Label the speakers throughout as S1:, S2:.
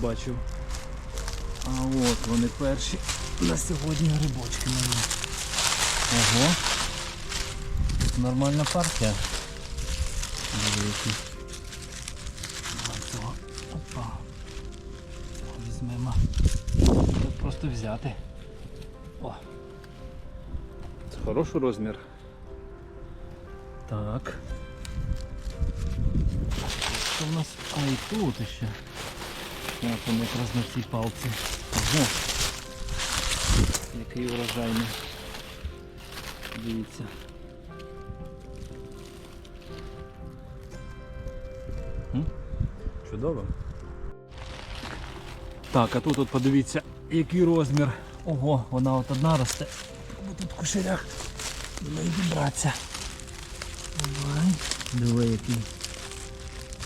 S1: бачив. А от вони перші на сьогодні грибочки мої. Ого. Тут нормальна партія. Давай цього. Опа. Цього візьмемо. Тут просто взяти. О. Це хороший розмір. Так. Що в нас? А і тут ще. От вони якраз на цій палці. Ого. Який урожайний. Дивіться. Чудово. Так, а тут от подивіться, який розмір. Ого, вона от одна росте. Бо тут до неї дібратися. Давай. Диви який.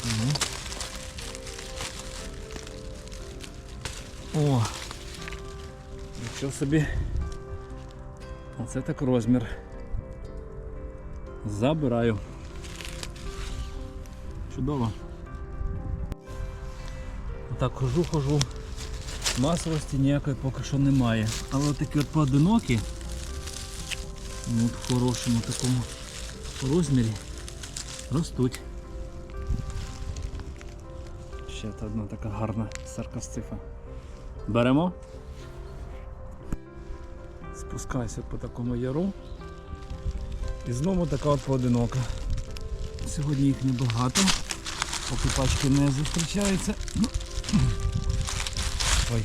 S1: Ну. О! Нічого собі. Оце так розмір. Забираю. Чудово. Отак хожу, хожу. Масовості ніякої поки що немає. Але такі от поодинокі, ну, в хорошому такому розмірі ростуть. Ще одна така гарна саркасцифа. Беремо. Спускайся по такому яру. І знову така от поодинока. Сьогодні їх небагато, поки пачки не зустрічаються. Ой.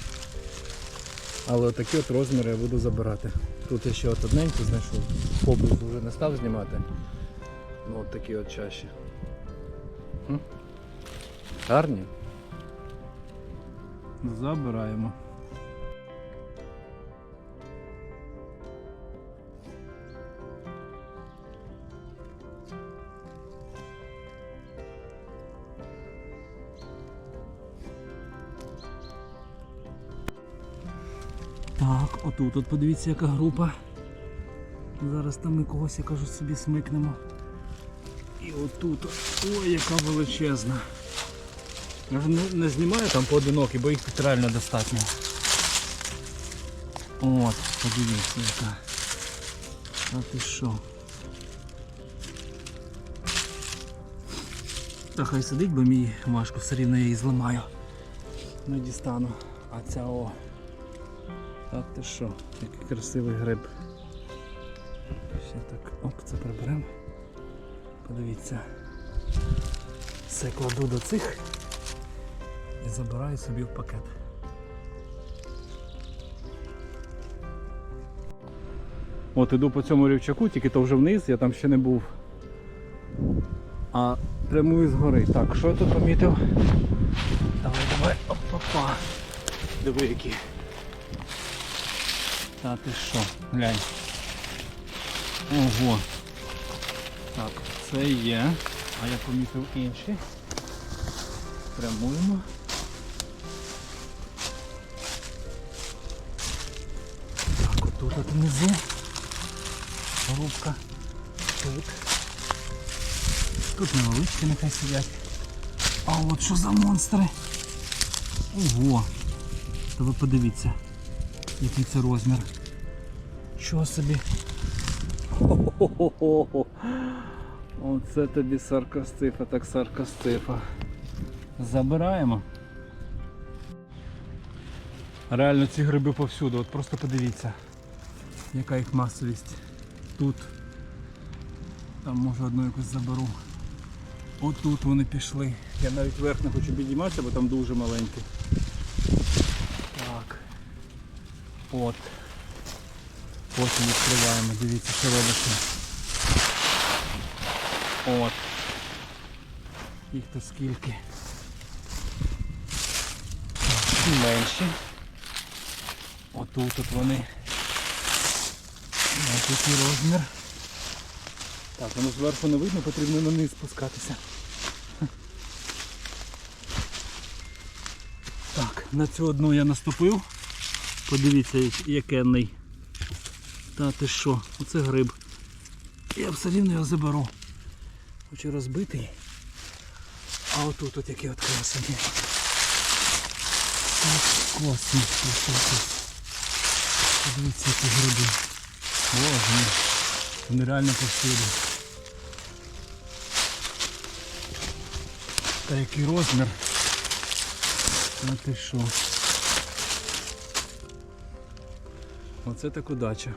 S1: Але отакі от розміри я буду забирати. Тут я ще от одненьку знайшов. Поблизу вже не став знімати. Ну от такі от чаші. Гарні. Забираємо. Так, отут от подивіться, яка група. Зараз там ми когось, я кажу, собі смикнемо. І отут. Ой, яка величезна. Я вже не, знімаю там поодинокі, бо їх тут реально достатньо. От, подивіться яка. А ти що? Та хай сидить, бо мій важко все рівно я її зламаю. Не дістану. А ця о. А ти що? Який красивий гриб. Ще так, оп, це приберемо. Подивіться. Все кладу до цих і забираю собі в пакет. От іду по цьому рівчаку, тільки то вже вниз, я там ще не був. А прямую згори. Так, що я тут помітив? Давай, давай, опа-па. Диви які. Та ти що, глянь. Ого. Так, це є. А я помітив інші. Прямуємо. Внизу. Рубка. Тут. Тут невеличкі нехай сидять. А от що за монстри? Ого! То ви подивіться, який це розмір. Чого собі? Хо-хо-хо-хо. Оце тобі саркастифа, так саркастифа. Забираємо. Реально ці гриби повсюду, от просто подивіться, яка їх масовість. Тут. Там може одну якусь заберу. Отут вони пішли. Я навіть вверх не хочу підійматися, бо там дуже маленький. Так. От. Потім відкриваємо, дивіться, що робиться. От. Їх то скільки. Менші. Отут от вони. Ось який розмір. Так, воно зверху не видно, потрібно на низ спускатися. Так, на цю одну я наступив. Подивіться, якенний. Та ти що, оце гриб. Я все рівно його заберу. Хочу розбитий. А отут от які от красені. Космос, просто. Подивіться, які гриби. Боже. Вони реально повсюди. Та який розмір. А ти що? Оце так удача.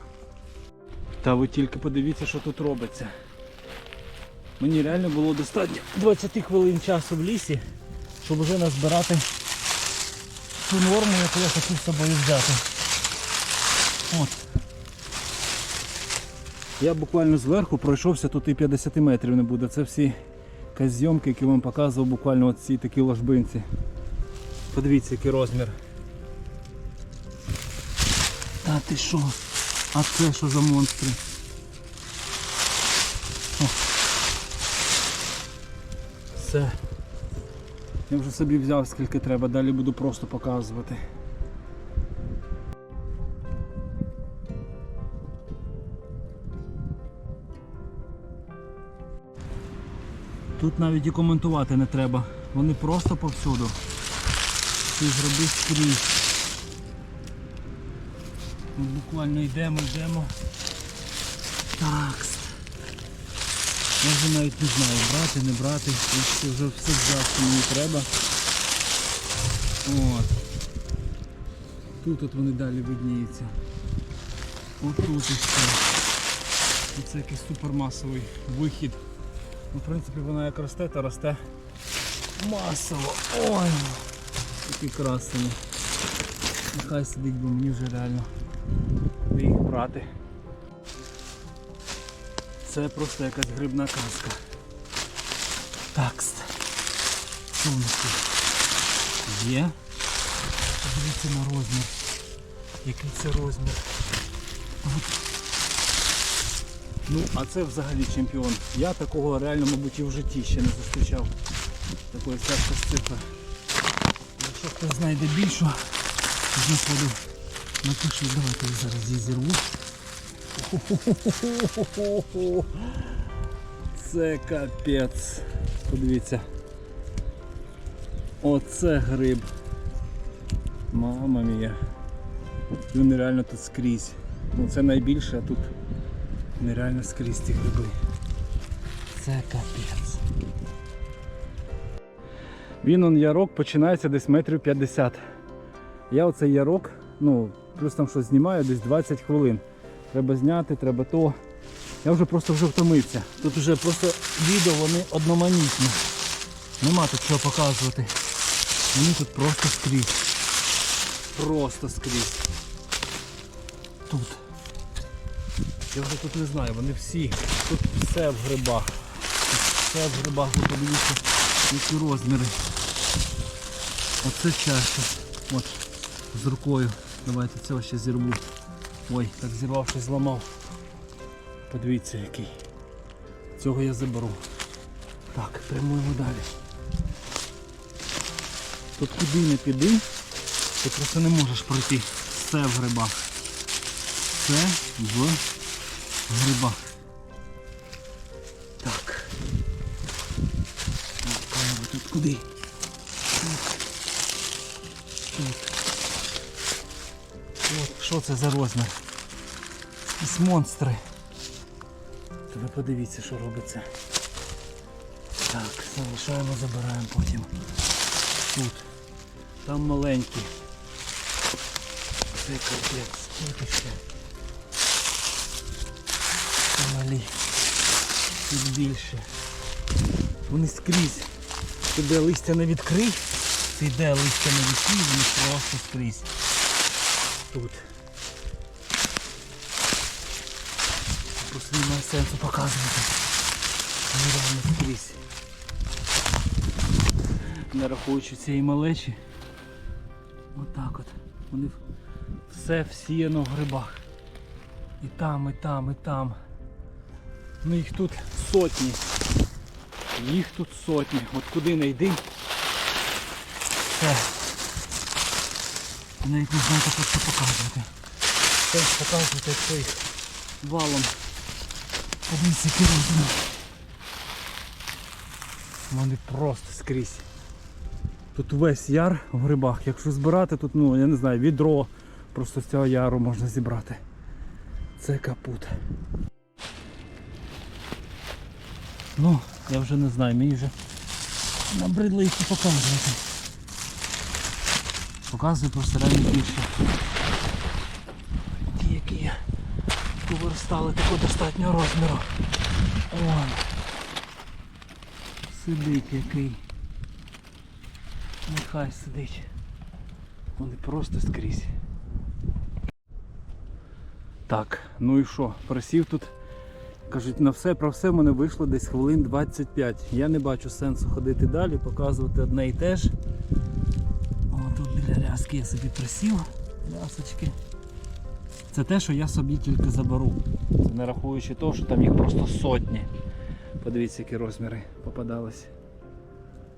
S1: Та ви тільки подивіться, що тут робиться. Мені реально було достатньо 20 хвилин часу в лісі, щоб вже назбирати ту норму, яку я хотів з собою взяти. От. Я буквально зверху пройшовся, тут і 50 метрів не буде. Це всі якась зйомки, які вам показував буквально от ці такі ложбинці. Подивіться, який розмір. Та ти що? А це що за монстри? О. Все. Я вже собі взяв скільки треба, далі буду просто показувати. Тут навіть і коментувати не треба. Вони просто повсюду. Ці зроби скрізь. Ми буквально йдемо, йдемо. Так. Я вже навіть не знаю, брати, не брати. Я вже все взяв, що мені треба. От. Тут от вони далі видніються. От тут і все. Це якийсь супермасовий вихід. Ну, в принципі, вона як росте, то росте масово. Ой, такі красені. Нехай сидить, бо мені вже реально де їх брати. Це просто якась грибна казка. Так, сонечко. Є. Подивіться на розмір. Який це розмір. Ну, а це взагалі чемпіон. Я такого реально, мабуть, і в житті ще не зустрічав. Такої цифри. Якщо хтось знайде більшу, знаходу, напишіть, давайте я зараз її зірву. Це капець. Подивіться. Оце гриб. Мама мія. Він реально тут скрізь. Ну це найбільше, а тут нереально скрізь ці гриби. Це капець. Він он ярок починається десь метрів 50. Я оцей ярок, ну, плюс там щось знімаю, десь 20 хвилин. Треба зняти, треба то. Я вже просто вже втомився. Тут вже просто відео вони одноманітні. Нема тут чого показувати. Вони тут просто скрізь. Просто скрізь. Тут. Я вже тут не знаю, вони всі. Тут все в грибах. Все в грибах, ви подивіться, які розміри. Оце чаша. От, з рукою. Давайте цього ще зірву. Ой, так зірвав, щось зламав. Подивіться який. Цього я заберу. Так, прямуємо далі. Тут куди не піди, ти просто не можеш пройти. Все в грибах. Все в грибах. Так. Так, камера тут куди? Тут. От, що це за розмір? Якісь монстри. Ви подивіться, що робиться. Так, залишаємо, забираємо потім. Тут. Там маленькі. Це капець. Тут ще. Малі. Тут більше. Вони скрізь. Ти де листя не відкрий, ти де листя не відкрий, вони просто скрізь. Тут. Просто немає сенсу показувати. Вони реально скрізь. Не рахуючи цієї малечі. Отак от. Вони все всіяно в грибах. І там, і там, і там. Ну їх тут сотні. Їх тут сотні. От куди не йди. Я навіть не знаю, як це показувати. Це показувати, якщо їх валом. Які розміри. Вони просто скрізь. Тут весь яр в грибах. Якщо збирати, тут, ну, я не знаю, відро просто з цього яру можна зібрати. Це капут. Ну, я вже не знаю, мені вже набридло їх і показувати. Показую просто більше. Ті, які є. Повиростали такого достатнього розміру. О, сидить який. Нехай сидить. Вони просто скрізь. Так, ну і що? Просів тут. Кажуть, на все про все в мене вийшло десь хвилин 25. Я не бачу сенсу ходити далі, показувати одне і те ж. О, тут біля ляски я собі присів. Лясочки. Це те, що я собі тільки заберу. Це не рахуючи того, що там їх просто сотні. Подивіться, які розміри попадались.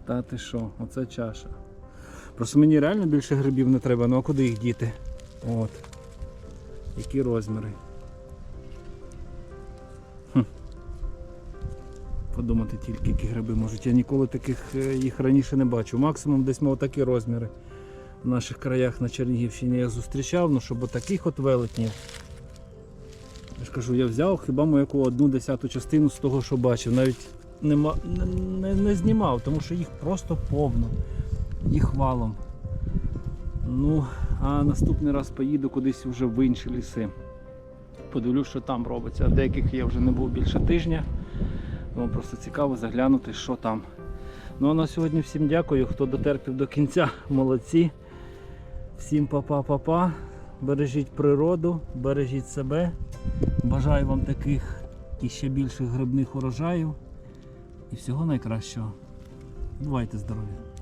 S1: Та ти що, оце чаша. Просто мені реально більше грибів не треба, ну а куди їх діти? От. Які розміри. Подумати тільки, які гриби можуть. Я ніколи таких е, їх раніше не бачив. Максимум десь мав такі розміри. В наших краях на Чернігівщині я зустрічав, ну щоб таких от велетнів. Я ж кажу, я взяв хіба мою одну десяту частину з того, що бачив. Навіть нема, не, не, не знімав, тому що їх просто повно. Їх валом. Ну, а наступний раз поїду кудись вже в інші ліси. Подивлюсь, що там робиться. А деяких я вже не був більше тижня. Тому просто цікаво заглянути, що там. Ну а на сьогодні всім дякую, хто дотерпів до кінця. Молодці. Всім па-па-па-па. Бережіть природу, бережіть себе. Бажаю вам таких і ще більших грибних урожаїв. І всього найкращого. Бувайте здорові!